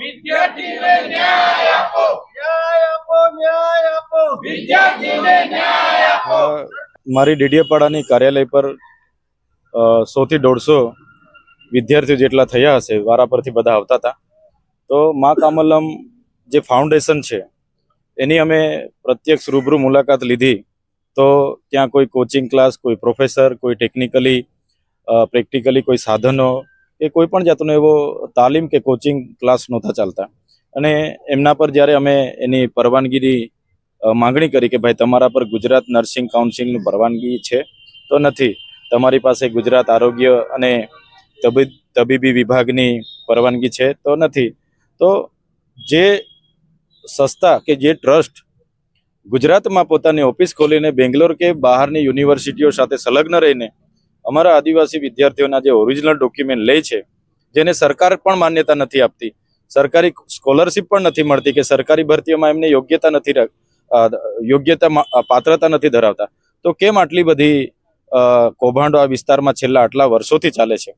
વિદ્યાર્થીને ન્યાય આપો. ન્યાય આપો ન્યાય આપો. વિદ્યાર્થીને ન્યાય આપો. મારી ડીડીએપાડાની કાર્યાલય પર સોથી દોઢસો વિદ્યાર્થીઓ જેટલા થયા હશે વારા પરથી બધા આવતા હતા. તો મા કામલમ જે ફાઉન્ડેશન છે એની અમે પ્રત્યક્ષ રૂબરૂ મુલાકાત લીધી. તો ત્યાં કોઈ કોચિંગ ક્લાસ કોઈ પ્રોફેસર કોઈ ટેકનિકલી પ્રેક્ટિકલી કોઈ સાધનો કે કોઈ પણ જાતનો એવો તાલીમ કે કોચિંગ ક્લાસ નહોતા ચાલતા. અને એમના પર જ્યારે અમે એની પરવાનગીની માંગણી કરી કે ભાઈ તમારા પર ગુજરાત નર્સિંગ કાઉન્સિલની પરવાનગી છે, તો નથી. તમારી પાસે ગુજરાત આરોગ્ય અને તબીબ તબીબી વિભાગની પરવાનગી છે, તો નથી. તો જે સંસ્થા કે જે ટ્રસ્ટ ગુજરાતમાં પોતાની ઓફિસ ખોલીને બેંગ્લોર કે બહારની યુનિવર્સિટીઓ સાથે સંલગ્ન રહીને અમારા આદિવાસી વિદ્યાર્થીઓના જે ઓરિજિનલ ડોક્યુમેન્ટ લે છે, જેને સરકાર પણ માન્યતા નથી આપતી, સરકારી સ્કોલરશિપ પણ નથી મળતી કે સરકારી ભરતીઓમાં એમને યોગ્યતા નથી યોગ્યતા પાત્રતા નથી ધરાવતા. તો કેમ આટલી બધી કૌભાંડો આ વિસ્તારમાં છેલ્લા આટલા વર્ષોથી ચાલે છે?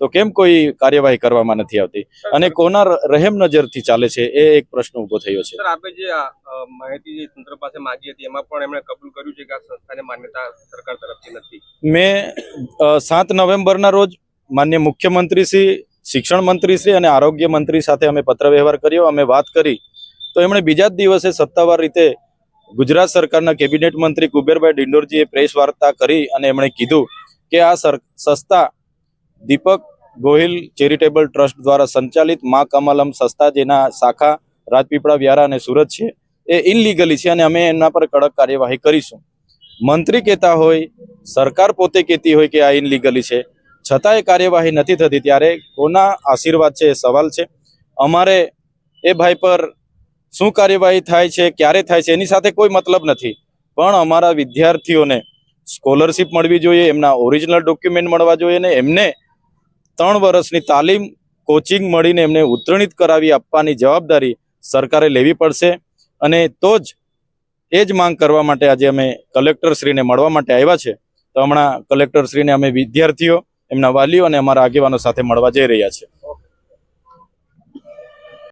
તો કેમ કોઈ કાર્યવાહી કરવામાં નથી આવતી? અને કોના રહેમ રહેમ નજરથી ચાલે છે? એ એક પ્રશ્ન ઊભો થયો છે. આપે જે માહિતી જે તંત્ર પાસે માંગી હતી એમાં પણ એમણે કબૂલ કર્યું છે કે આ સંસ્થાને માન્યતા સરકાર તરફથી નથી. મેં સાત નવેમ્બરના રોજ માન્ય મુખ્યમંત્રી શ્રી શિક્ષણ મંત્રી શ્રી અને આરોગ્ય મંત્રી સાથે અમે પત્ર વ્યવહાર કર્યો અમે વાત કરી. તો એમણે બીજા જ દિવસે સત્તાવાર રીતે ગુજરાત સરકારના કેબિનેટ મંત્રી કુબેરભાઈ ડિંડોરજીએ પ્રેસ વાર્તા કરી અને એમણે કીધું કે આ સર સંસ્થા દીપક ગોહિલ ચેરિટેબલ ટ્રસ્ટ દ્વારા સંચાલિત મા કમલમ સંસ્થા, જેના શાખા રાજપીપળા, વ્યારા અને સુરત છે, એ ઇનલીગલી છે અને અમે એમના પર કડક કાર્યવાહી કરીશું. મંત્રી કહેતા હોય, સરકાર પોતે કહેતી હોય કે આ ઇનલીગલી છે. છતાં એ કાર્યવાહી નથી થતી ત્યારે કોના આશીર્વાદ છે એ સવાલ છે. અમારે એ ભાઈ પર શું કાર્યવાહી થાય છે, ક્યારે થાય છે, એની સાથે કોઈ મતલબ નથી. પણ અમારા વિદ્યાર્થીઓને સ્કોલરશિપ મળવી જોઈએ, એમના ઓરિજિનલ ડોક્યુમેન્ટ મળવા જોઈએ ને એમને ત્રણ વર્ષની તાલીમ કોચિંગ મળીને એમને ઉત્તરણિત કરાવી આપવાની જવાબદારી સરકારે લેવી પડશે. અને તો જ એ જ માંગ કરવા માટે આજે અમે કલેક્ટરશ્રીને મળવા માટે આવ્યા છે. તો હમણાં કલેક્ટરશ્રીને અમે વિદ્યાર્થીઓ, એમના વાલીઓ અને અમારા આગેવાનો સાથે મળવા જઈ રહ્યા છે.